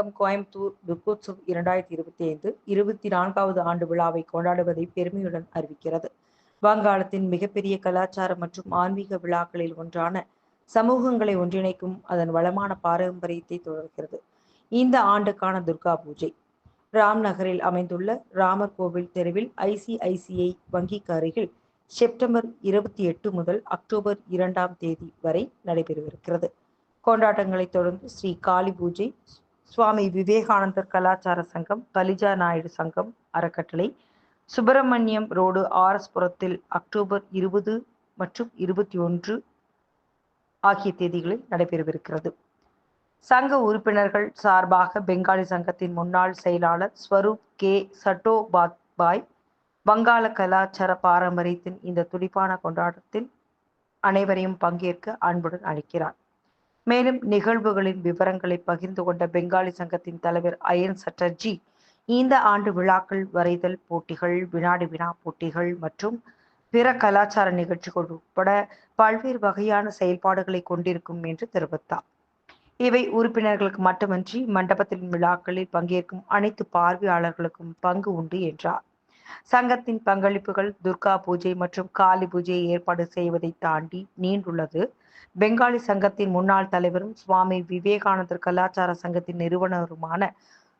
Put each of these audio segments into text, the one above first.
சங்கம் கோயம்புத்தூர் துர்கோத்சவ் இரண்டாயிரத்தி இருபத்தி ஐந்து இருபத்தி நான்காவது ஆண்டு விழாவை கொண்டாடுவதை பெருமையுடன் அறிவிக்கிறது. வங்காளத்தின் மிகப்பெரிய கலாச்சார மற்றும் ஆன்மீக விழாக்களில் ஒன்றான சமூகங்களை ஒன்றிணைக்கும் அதன் வளமான பாரம்பரியத்தை தொடர்கிறது. இந்த ஆண்டுக்கான துர்கா பூஜை. ராம் நகரில் அமைந்துள்ள ராமர் கோவில் தெருவில் ஐசிஐசிஐ வங்கிக்கு அருகில் செப்டம்பர் இருபத்தி எட்டு முதல் அக்டோபர் இரண்டாம் தேதி வரை நடைபெறவிருக்கிறது. கொண்டாட்டங்களைத் தொடர்ந்து ஸ்ரீ காளி பூஜை சுவாமி விவேகானந்தர் கலாச்சார சங்கம் கலிஜா நாயுடு சங்கம் அறக்கட்டளை சுப்பிரமணியம் ரோடு ஆர்எஸ்புரத்தில் அக்டோபர் இருபது மற்றும் இருபத்தி ஒன்று ஆகிய தேதிகளில் நடைபெறவிருக்கிறது. சங்க உறுப்பினர்கள் சார்பாக பெங்காலி சங்கத்தின் முன்னாள் செயலாளர் ஸ்வரூப் கே. சட்டோபாத்பாய் வங்காள கலாச்சார பாரம்பரியத்தின் இந்த துடிப்பான கொண்டாட்டத்தில் அனைவரையும் பங்கேற்க அன்புடன் அழைக்கிறார். மேலும் நிகழ்வுகளின் விவரங்களை பகிர்ந்து கொண்ட பெங்காலி சங்கத்தின் தலைவர் அயன் சட்டர்ஜி இந்த ஆண்டு விழாக்கள் வரைதல் போட்டிகள் வினாடி வினா போட்டிகள் மற்றும் பிற கலாச்சார நிகழ்ச்சிகள் உட்பட பல்வேறு வகையான செயல்பாடுகளை கொண்டிருக்கும் என்று தெரிவித்தார். இவை உறுப்பினர்களுக்கு மட்டுமன்றி மண்டபத்தின் விழாக்களில் பங்கேற்கும் அனைத்து பார்வையாளர்களுக்கும் பங்கு உண்டு என்றார். சங்கத்தின் பங்களிப்புகள் துர்கா பூஜை மற்றும் காளி பூஜையை ஏற்பாடு செய்வதை தாண்டி நீண்டுள்ளது. பெங்காலி சங்கத்தின் முன்னாள் தலைவரும் சுவாமி விவேகானந்தர் கலாச்சார சங்கத்தின் நிறுவனருமான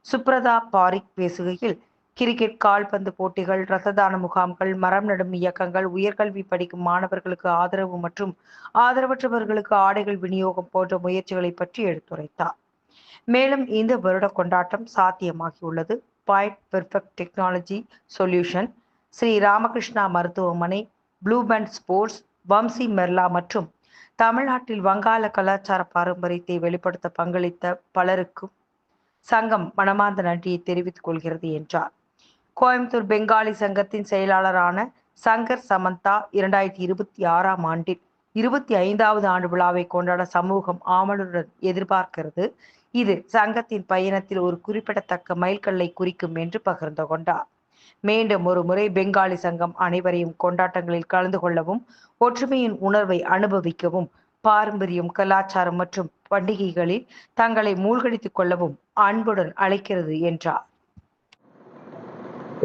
சுப்ரதா பாரிக் பேசுகையில் கிரிக்கெட் கால்பந்து போட்டிகள் ரத்ததான முகாம்கள் மரம் நடும் இயக்கங்கள் உயர்கல்வி படிக்கும் மாணவர்களுக்கு ஆதரவு மற்றும் ஆதரவற்றவர்களுக்கு ஆடைகள் விநியோகம் போன்ற முயற்சிகளை பற்றி எடுத்துரைத்தார். மேலும் இந்த வருட கொண்டாட்டம் சாத்தியமாகியுள்ளது. Point perfect technology solution Sri Ramakrishna மருத்துவமனை blue band sports Vamsi Merla மற்றும் தமிழ்நாட்டில் வங்காள கலாச்சார பாரம்பரியத்தை வெளிப்படுத்த பங்களித்த பலருக்கும் சங்கம் மனமார்ந்த நன்றியை தெரிவித்துக் கொள்கிறது என்றார். கோயம்புத்தூர் பெங்காலி சங்கத்தின் செயலாளரான சங்கர் சமந்தா இரண்டாயிரத்தி இருபத்தி ஆறாம் ஆண்டில் இருபத்தி ஐந்தாவது ஆண்டு விழாவை கொண்டாட சமூகம் ஆவலுடன் எதிர்பார்க்கிறது. இது சங்கத்தின் பயணத்தில் ஒரு குறிப்பிடத்தக்க மைல்கல்லை குறிக்கும் என்று பகிர்ந்து கொண்டார். மீண்டும் ஒரு முறை பெங்காலி சங்கம் அனைவரையும் கொண்டாட்டங்களில் கலந்து கொள்ளவும் ஒற்றுமையின் உணர்வை அனுபவிக்கவும் பாரம்பரியம் கலாச்சாரம் மற்றும் பண்டிகைகளில் தங்களை மூழ்கடித்துக் கொள்ளவும் அன்புடன் அழைக்கிறது என்றார்.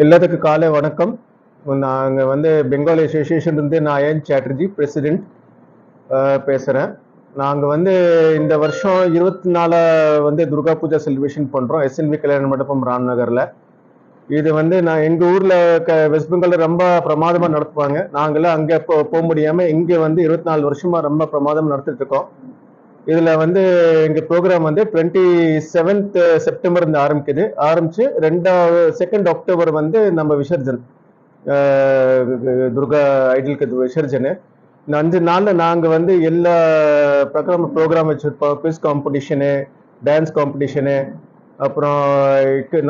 எல்லாத்துக்கும் காலை வணக்கம். நாங்கள் வந்து பெங்காலி அசோசியேஷன் இருந்து நான் அயன் சாட்டர்ஜி பிரசிடென்ட் பேசுகிறேன் நாங்கள் வந்து இந்த வருஷம் இருபத்தி நாலு வந்து துர்கா பூஜா செலிப்ரேஷன் பண்ணுறோம் எஸ்என்வி கல்யாண மண்டபம் ராம்நகரில். இது வந்து நான் எங்கள் ஊரில் க வெஸ்ட் பெங்காலில் ரொம்ப பிரமாதமாக நடத்துவாங்க. நாங்களாம் அங்கே போ போக முடியாமல் இங்கே வந்து இருபத்தி நாலு வருஷமாக ரொம்ப பிரமாதம் நடத்திட்டுருக்கோம் இதில் வந்து எங்கள் ப்ரோக்ராம் வந்து டுவெண்ட்டி செவன்த் செப்டம்பர் இருந்து ஆரம்பிக்குது. ஆரம்பித்து ரெண்டாவது செகண்ட் அக்டோபர் வந்து நம்ம விசர்ஜன் துர்கா ஐடலுக்கு விசர்ஜனு. இந்த அஞ்சு நாளில் நாங்கள் வந்து எல்லா ப்ரோக்ராம் ப்ரோக்ராம் வச்சுருப்போம். குவிஸ் காம்படிஷனு டான்ஸ் காம்படிஷனு அப்புறம்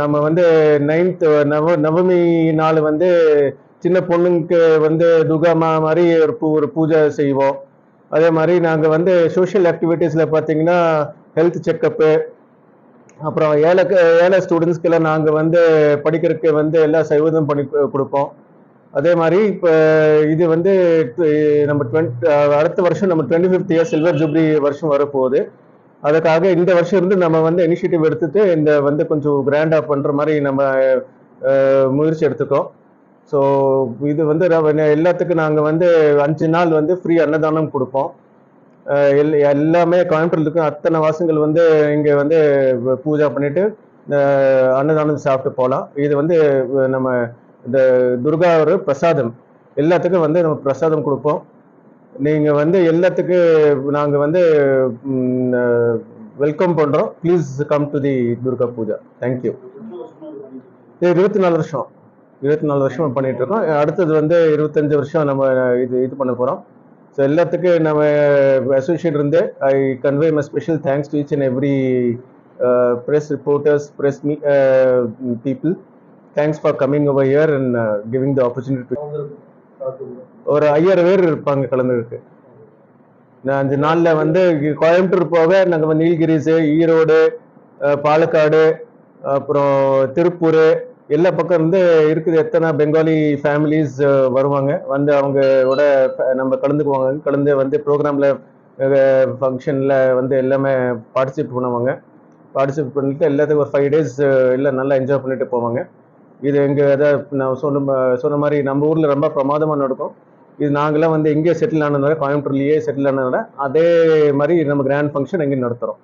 நம்ம வந்து நைன்த் நவ நவமி நாள் வந்து சின்ன பொண்ணுங்களுக்கு வந்து துர்காமா மாதிரி ஒரு பூ ஒரு பூஜை செய்வோம். அதே மாதிரி நாங்கள் வந்து சோஷியல் ஆக்டிவிட்டீஸில் பார்த்தீங்கன்னா ஹெல்த் செக்கப்பு அப்புறம் ஏழை ஏழை ஸ்டூடெண்ட்ஸ்க்கெல்லாம் நாங்கள் வந்து படிக்கிறதுக்கு வந்து எல்லா சைவதம் பண்ணி கொடுப்போம். அதே மாதிரி இப்போ இது வந்து நம்ம டுவெண்ட் அடுத்த வருஷம் நம்ம twenty fifth year silver jubilee வருஷம் வரப்போகுது. அதுக்காக இந்த வருஷம் இருந்து நம்ம வந்து இனிஷியேட்டிவ் எடுத்துட்டு இந்த வந்து கொஞ்சம் கிராண்டாக பண்ணுற மாதிரி நம்ம முயற்சி எடுத்துக்கோம் ஸோ இது வந்து எல்லாத்துக்கும் நாங்கள் வந்து அஞ்சு நாள் வந்து ஃப்ரீ அன்னதானம் கொடுப்போம். எல் எல்லாமே கோயம்புத்தூர்ல அத்தனை வாசங்கள் வந்து இங்கே வந்து பூஜா பண்ணிவிட்டு அன்னதானம் சாப்பிட்டு போகலாம். இது வந்து நம்ம இந்த துர்கா ஒரு பிரசாதம். எல்லாத்துக்கும் வந்து நம்ம பிரசாதம் கொடுப்போம். நீங்கள் வந்து எல்லாத்துக்கும் நாங்கள் வந்து வெல்கம் பண்ணுறோம் please come to the Durga Puja thank you இருபத்தி நாலு வருஷம் இருபத்தி நாலு வருஷம். பண்ணிட்டு இருக்கோம். அடுத்தது வந்து இருபத்தஞ்சு வருஷம் நம்ம இது இது பண்ண போகிறோம் ஸோ எல்லாத்துக்கும் நம்ம அசோசியேட் இருந்து I convey my special thanks to each and every press reporters press meet people thanks for coming over year and giving the opportunity ஒரு ஐயாயிரம் பேர் இருப்பாங்க கலந்துருக்கு நான் அஞ்சு நாளில் வந்து கோயம்புத்தூர் போக நாங்கள் வந்து நீலகிரிஸு ஈரோடு பாலக்காடு அப்புறம் திருப்பூர் எல்லா பக்கம் இருந்து இருக்குது. எத்தனை பெங்காலி ஃபேமிலிஸ் வருவாங்க. வந்து அவங்களோட நம்ம கலந்துக்குவாங்க. கலந்து வந்து ப்ரோக்ராமில் ஃபங்க்ஷனில் வந்து எல்லாமே பார்ட்டிசிபேட் பண்ணுவாங்க. பார்ட்டிசிபேட் பண்ணிட்டு எல்லாத்துக்கும் ஒரு ஃபைவ் டேஸ் எல்லாம் நல்லா என்ஜாய் பண்ணிட்டு போவாங்க. இது எங்கள் அதாவது நான் சொன்ன சொன்ன மாதிரி நம்ம ஊரில் ரொம்ப பிரமாதமாக நடக்கும். இது நாங்களாம் வந்து எங்கேயே செட்டில் ஆனதுனால கோயம்புத்தூர்லேயே செட்டில் ஆனதுனால அதே மாதிரி நம்ம கிராண்ட் ஃபங்க்ஷன் எங்கேயும் நடத்துகிறோம்